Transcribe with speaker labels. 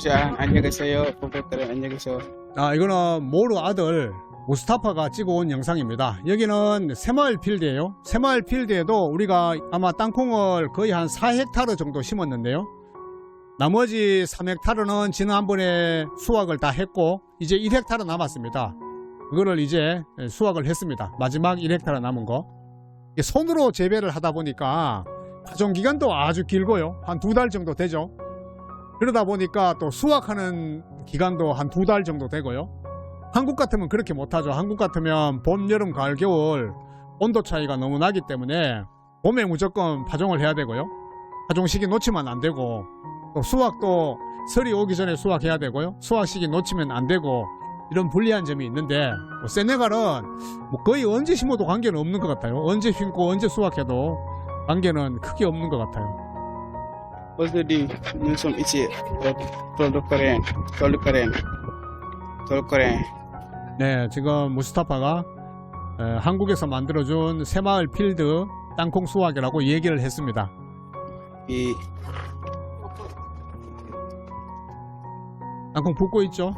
Speaker 1: Siya, 안녕하세요. 고객들 안녕하세요.
Speaker 2: 아, 이거는 모루 아들 무스타파가 찍어온 영상입니다. 여기는 새마을 필드예요. 새마을 필드에도 우리가 아마 땅콩을 거의 한 4헥타르 정도 심었는데요. 나머지 3헥타르는 지난번에 수확을 다 했고 이제 1헥타르 남았습니다. 그거를 이제 수확을 했습니다. 마지막 1헥타르 남은 거. 손으로 재배를 하다 보니까 가정 기간도 아주 길고요. 한 두 달 정도 되죠. 그러다 보니까 또 수확하는 기간도 한 두 달 정도 되고요. 한국 같으면 그렇게 못하죠. 한국 같으면 봄, 여름, 가을, 겨울 온도 차이가 너무 나기 때문에 봄에 무조건 파종을 해야 되고요. 파종 시기 놓치면 안 되고 또 수확도 설이 오기 전에 수확해야 되고요. 수확 시기 놓치면 안 되고 이런 불리한 점이 있는데 뭐 세네갈은 뭐 거의 언제 심어도 관계는 없는 것 같아요. 언제 심고 언제 수확해도 관계는 크게 없는 것 같아요.
Speaker 1: Already minsan ichi product karen, tol karen, tol karen.
Speaker 2: 네, 지금 무스타파가 에, 한국에서 만들어준 새마을 필드 땅콩 수확이라고 얘기를 했습니다.
Speaker 1: I
Speaker 2: 땅콩 붓고 있죠?